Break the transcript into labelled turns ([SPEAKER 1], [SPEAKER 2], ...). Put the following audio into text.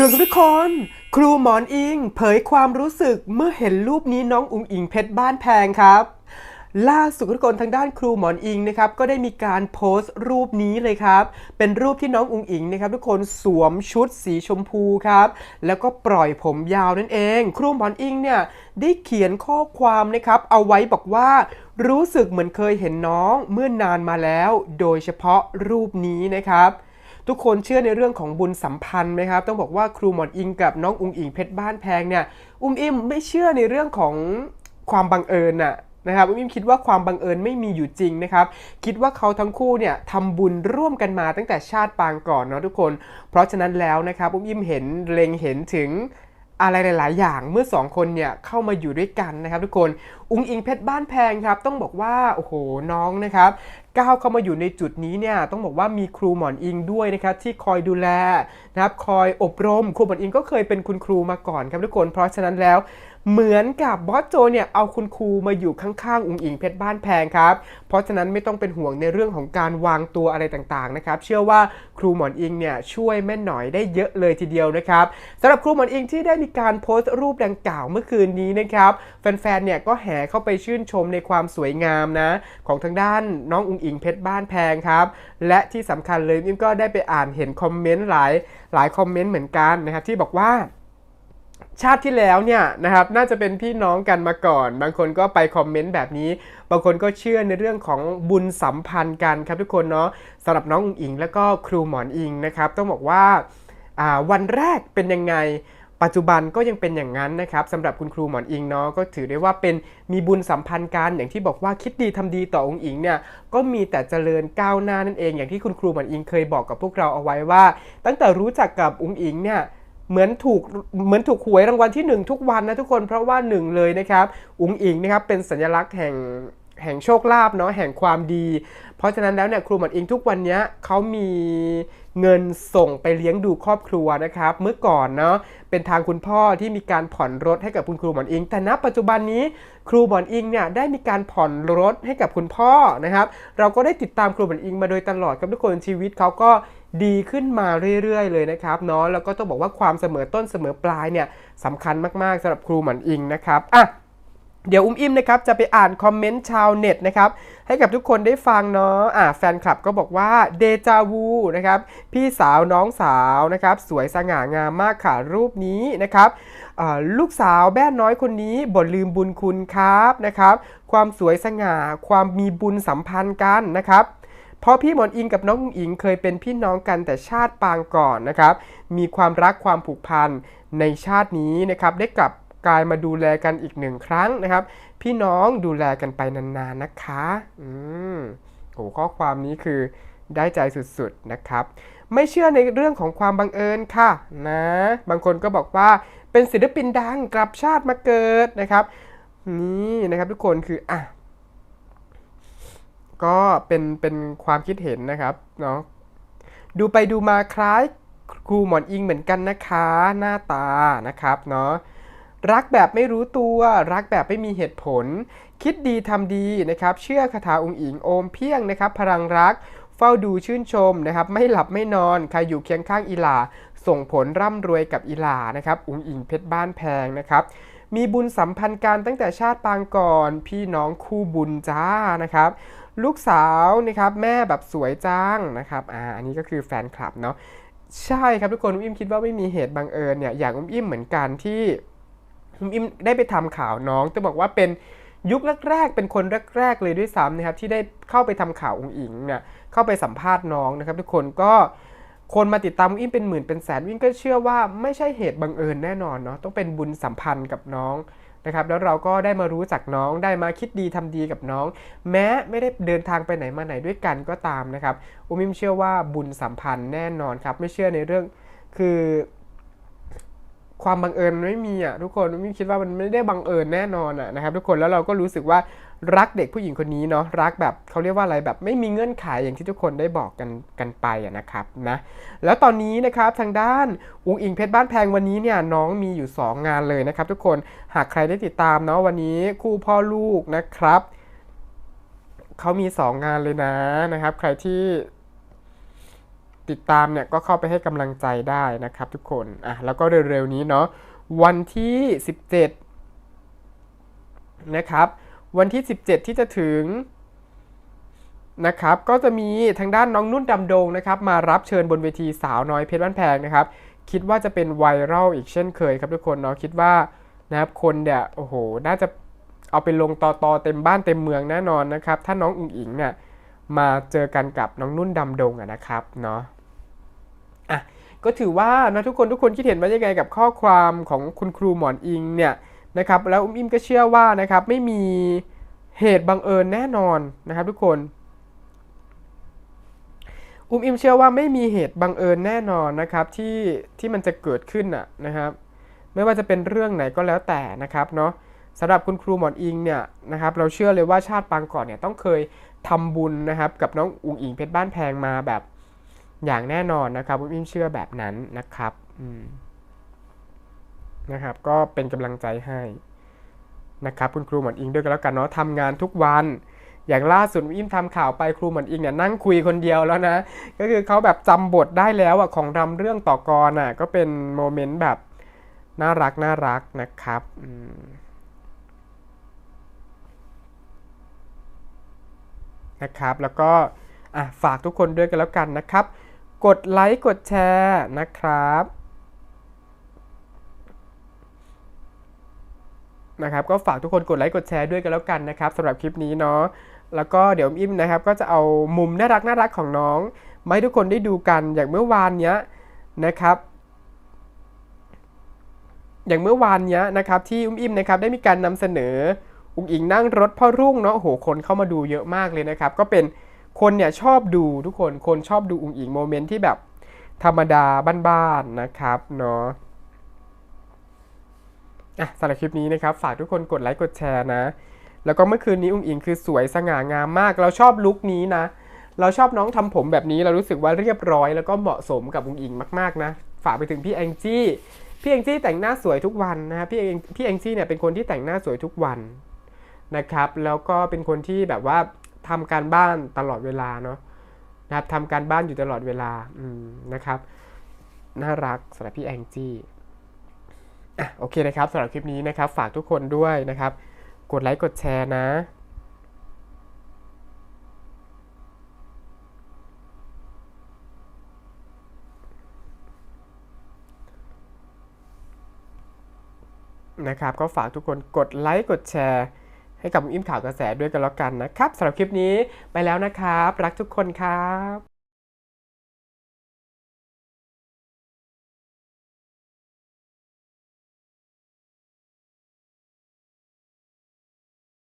[SPEAKER 1] ด่วนทุกคน ครูหมอนอิง เผยความรู้สึกเมื่อเห็นรูปนี้น้องอุงอิงเพชรบ้านแพงครับ ล่าสุดทุกคนทางด้านครูหมอนอิงนะครับก็ได้มีการโพสต์รูปนี้เลยครับ เป็นรูปที่น้องอุงอิงนะครับทุกคนสวมชุดสีชมพูครับ แล้วก็ปล่อยผมยาวนั่นเอง ครูหมอนอิงเนี่ยได้เขียนข้อความนะครับเอาไว้บอกว่ารู้สึกเหมือนเคยเห็นน้องเมื่อนานมาแล้ว โดยเฉพาะรูปนี้นะครับ ทุกคนเชื่อในเรื่องของบุญสัมพันธ์ไหมครับ ต้องบอกว่าครูหมอนอิงกับน้องอุงอิงเพชรบ้านแพงเนี่ย อุ้มอิมไม่เชื่อในเรื่องของความบังเอิญน่ะนะครับอุ้มอิมคิดว่าความบังเอิญไม่มีอยู่จริงนะครับ คิดว่าเขาทั้งคู่เนี่ยทำบุญร่วมกันมาตั้งแต่ชาติปางก่อนเนาะทุกคน เพราะฉะนั้นแล้วนะครับอุ้มอิมเห็นเล็งเห็นถึงอะไรหลาย ๆ อย่างเมื่อสองคนเนี่ยเข้ามาอยู่ด้วยกันนะครับทุกคนอุงอิงเพชรบ้านแพงครับ ต้องบอกว่า โอ้โห น้องนะครับก้าวเข้ามาอยู่ในจุดนี้เนี่ยต้องบอกว่ามีครูหมอนอิงด้วยนะครับที่คอยดูแลนะครับคอยอบรมครูหมอนอิงก็เคยเป็นคุณครูมาก่อนครับทุกคนเพราะฉะนั้นแล้วเหมือนกับบอสโจเนี่ยเอาคุณครูมาอยู่ข้างๆ อุงอิงเพชรบ้านแพงครับ เพราะฉะนั้นไม่ต้องเป็นห่วงในเรื่องของการวางตัวอะไรต่างๆนะครับ เชื่อว่าครูหมอนอิงเนี่ยช่วยแม่หน่อยได้เยอะเลยทีเดียวนะครับสำหรับครูหมอนอิงที่ได้มีการโพสต์รูปดังกล่าวเมื่อคืนนี้นะครับแฟนๆเนี่ยก็แห่เข้าไปชื่นชมในความสวยงามนะ ของทางด้านน้องอุงอิงเพชรบ้านแพงครับ และที่สำคัญเลยอิมก็ได้ไปอ่านเห็นคอมเมนต์หลายหลายคอมเมนต์เหมือนกันนะครับที่บอกว่าชาติที่แล้วเนี่ยนะครับน่าจะเป็นพี่น้องกันมาก่อน บางคนก็ไปคอมเมนต์แบบนี้ บางคนก็เชื่อในเรื่องของบุญสัมพันธ์กันครับทุกคนเนาะสำหรับน้องอุ๋งอิง แล้วก็ครูหมอนอิงนะครับต้องบอกว่าอ่าวันแรกเป็นยังไง ปัจจุบันก็ยังเป็นอย่างนั้นนะครับสำหรับคุณครูหมอนอิงเนาะก็ถือได้ว่าเป็นมีบุญสัมพันธ์กันอย่างที่บอกว่าคิดดีทำดีต่อองค์อิงเนี่ยก็มีแต่เจริญก้าวหน้านั่นเอง อย่างที่คุณครูหมอนอิงเคยบอกกับพวกเราเอาไว้ว่า ตั้งแต่รู้จักกับองค์อิงเนี่ยเหมือนถูกเหมือนถูกหวยรางวัลที่ 1 ทุกวันนะทุกคนเพราะว่าหนึ่งเลยนะครับอุ๋งอิงนะครับเป็นสัญลักษณ์แห่งแห่งโชคลาภเนาะแห่งความดี เพราะฉะนั้นแล้วเนี่ยครูหมอนอิงทุกวันเนี้ยเขามี เงินส่งไปเลี้ยงดูครอบครัวนะครับ เมื่อก่อนเนาะเป็นทางคุณพ่อที่มีการผ่อนรถให้กับคุณครูหมอนอิง แต่ณปัจจุบันนี้ครูหมอนอิงเนี่ยได้มีการผ่อนรถให้กับคุณพ่อนะครับ เราก็ได้ติดตามครูหมอนอิงมาโดยตลอดครับทุกคนชีวิตเขาก็ดีขึ้นมาเรื่อย ๆ เลยนะครับเนาะแล้วก็ต้องบอกว่าความเสมอต้นเสมอปลายเนี่ยสำคัญมากๆสำหรับครูหมันอิงนะครับอะ เดี๋ยวอุ้มอิ่มนะครับจะไปอ่านคอมเมนต์ชาวเน็ตนะครับให้กับทุกคนได้ฟังเนาะอะแฟนคลับก็บอกว่าเดจาวูนะครับพี่สาวน้องสาวนะครับสวยสง่างามมากค่ะรูปนี้นะครับลูกสาวแม่น้อยคนนี้บ่ลืมบุญคุณครับนะครับความสวยสง่าความมีบุญสัมพันธ์กันนะครับเพราะพี่หมอนอิงกับน้องอุ๋งอิงเคยเป็นพี่น้องกันแต่ชาติปางก่อนนะครับมีความรักความผูกพันในชาตินี้นะครับได้กลับ กลายมาดูแลกันอีกหนึ่งครั้งนะครับ พี่น้องดูแลกันไปนานๆนะคะ อืมโหข้อความนี้คือได้ใจสุดๆนะครับ ไม่เชื่อในเรื่องของความบังเอิญค่ะนะ บางคนก็บอกว่าเป็นศิลปินดังกลับชาติมาเกิดนะครับ นี่นะครับทุกคนคืออะก็เป็นเป็นความคิดเห็นนะครับเนาะดูไปดูมาคล้ายครูหมอนอิงเหมือนกันนะคะ หน้าตานะครับเนาะ รักแบบไม่รู้ตัว รักแบบไม่มีเหตุผล คิดดีทำดีนะครับ เชื่อคาถาองค์อิงโอมเพียงนะครับ พลังรัก เฝ้าดูชื่นชมนะครับ ไม่หลับไม่นอน ใครอยู่เคียงข้างอีหลา ส่งผลร่ำรวยกับอีหลานะครับองค์อิงเพชรบ้านแพงนะครับ มีบุญสัมพันธ์กันตั้งแต่ชาติปางก่อน พี่น้องคู่บุญจ้านะครับลูกสาวนะครับแม่แบบสวยจ้างนะครับอ่าอันนี้ก็คือแฟนคลับเนาะใช่ครับทุกคนอุ้มอิมคิดว่าไม่มีเหตุบังเอิญเนี่ยอย่างอุ้มอิมเหมือนกันที่ อุ้มอิมได้ไปทำข่าวน้องจะบอกว่าเป็นยุคแรกๆ เป็นคนแรกๆ เลยด้วยซ้ำนะครับที่ได้เข้าไปทำข่าวองค์อิงเนี่ยเข้าไปสัมภาษณ์น้องนะครับ ทุกคนก็คนมาติดตามอุ้มอิมเป็นหมื่นเป็นแสนอุ้มอิมก็เชื่อว่าไม่ใช่เหตุบังเอิญแน่นอนเนาะต้องเป็นบุญสัมพันธ์กับน้องนะครับแล้วเราก็ได้มารู้จักน้องได้มาคิดดีทำดีกับน้อง แม้ไม่ได้เดินทางไปไหนมาไหนด้วยกันก็ตามนะครับอุมิมเชื่อว่าบุญสัมพันธ์แน่นอนครับไม่เชื่อในเรื่องคือ ความบังเอิญไม่มีอะทุกคนมิมคิดว่ามันไม่ได้บังเอิญแน่นอนอะนะครับทุกคนแล้วเราก็รู้สึกว่ารักเด็กผู้หญิงคนนี้เนาะรักแบบเขาเรียกว่าอะไรแบบไม่มีเงื่อนไขอย่างที่ทุกคนได้บอกกันกันไปอะนะครับนะแล้วตอนนี้นะครับทางด้านอุงอิงเพชรบ้านแพงวันนี้เนี่ยน้องมีอยู่ 2 งานเลยนะครับ ทุกคนหากใครได้ติดตามเนาะวันนี้คู่พ่อลูกนะครับเขามี 2 งานเลยนะนะครับ ใครที่ ติดตามเนี่ยก็เข้าไปให้กำลังใจได้นะครับทุกคนอะแล้วก็เร็วๆนี้เนาะวันที่ 17 นะครับ วันที่ 17 ที่จะถึงนะครับก็จะมีทางด้านน้องนุ่นดำดงนะครับมารับเชิญบนเวทีสาวน้อยเพชรบ้านแพงนะครับคิดว่าจะเป็นไวรัลอีกเช่นเคยครับทุกคนเนาะคิดว่านะครับคนเนี่ยโอ้โหน่าจะเอาไปลงต่อต่อเต็มบ้านเต็มเมืองแน่นอนนะครับถ้าน้องอุ๋งอิงเนี่ยมาเจอกันกับน้องนุ่นดำดงอะนะครับเนาะ อะก็ถือว่านะทุกคนทุกคนคิดเห็นว่ายังไงกับข้อความของคุณครูหมอนอิงเนี่ยนะครับแล้วอุ้มอิมก็เชื่อว่านะครับไม่มีเหตุบังเอิญแน่นอนนะครับทุกคน อุ้มอิมเชื่อว่าไม่มีเหตุบังเอิญแน่นอนนะครับที่ที่มันจะเกิดขึ้นน่ะนะครับ ไม่ว่าจะเป็นเรื่องไหนก็แล้วแต่นะครับเนาะสำหรับคุณครูหมอนอิงเนี่ยนะครับเราเชื่อเลยว่าชาติปางก่อนเนี่ยต้องเคยทำบุญนะครับกับน้องอุ๋งอิงเพชรบ้านแพงมาแบบ อย่างแน่นอนนะครับอุ้มอิมเชื่อแบบนั้นนะครับนะครับ ก็เป็นกำลังใจให้นะครับคุณครูหมอนอิงด้วยกันแล้วกันเนาะทำงานทุกวันอย่างล่าสุดอิมทำข่าวไปครูหมอนอิงเนี่ยนั่งคุยคนเดียวแล้วนะ ก็คือเขาแบบจำบทได้แล้วอะของรำเรื่องต่อกรอะก็เป็นโมเมนต์แบบน่ารักน่ารักนะครับอืนะครับ แล้วก็อะฝากทุกคนด้วยกันแล้วกันนะครับ กดไลค์กดแชร์นะครับนะครับก็ฝากทุกคนกดไลค์กดแชร์ด้วยกันแล้วกันนะครับสำหรับคลิปนี้เนาะแล้วก็เดี๋ยวอิมนะครับก็จะเอามุมน่ารักน่ารักของน้องมาให้ทุกคนได้ดูกันอย่างเมื่อวานเนี้ยนะครับ อย่างเมื่อวานเนี้ยนะครับที่อุ้มอิมนะครับได้มีการนำเสนออุ้งอิงนั่งรถพ่อรุ่งเนาะโอ้โหคนเข้ามาดูเยอะมากเลยนะครับ ก็เป็น คนเนี่ยชอบดูทุกคนคนชอบดูอุ้งอิงโมเมนต์ที่แบบธรรมดาบ้านๆนะครับเนาะอะสำหรับคลิปนี้นะครับ ฝากทุกคนกดไลค์กดแชร์นะ แล้วก็เมื่อคืนนี้อุ้งอิงคือสวยสง่างามมาก เราชอบลุคนี้นะ เราชอบน้องทำผมแบบนี้เรารู้สึกว่าเรียบร้อย แล้วก็เหมาะสมกับอุ้งอิงมากๆนะ ฝากไปถึงพี่แองจี้ พี่แองจี้แต่งหน้าสวยทุกวันนะพี่เองพี่แองจี้เนี่ยเป็นคนที่แต่งหน้าสวยทุกวันนะครับ แล้วก็เป็นคนที่แบบว่า ทำการบ้านตลอดเวลาเนาะนะครับทำการบ้านอยู่ตลอดเวลาอืมนะครับ น่ารักสำหรับพี่แองจี้อะโอเคนะครับสำหรับคลิปนี้นะครับ ฝากทุกคนด้วยนะครับ กดไลค์กดแชร์นะนะครับก็ฝากทุกคนกดไลค์กดแชร์ ให้กับอิมข่าวกระแสด้วยกันแล้วกันนะครับสำหรับคลิปนี้ไปแล้วนะครับ รักทุกคนครับ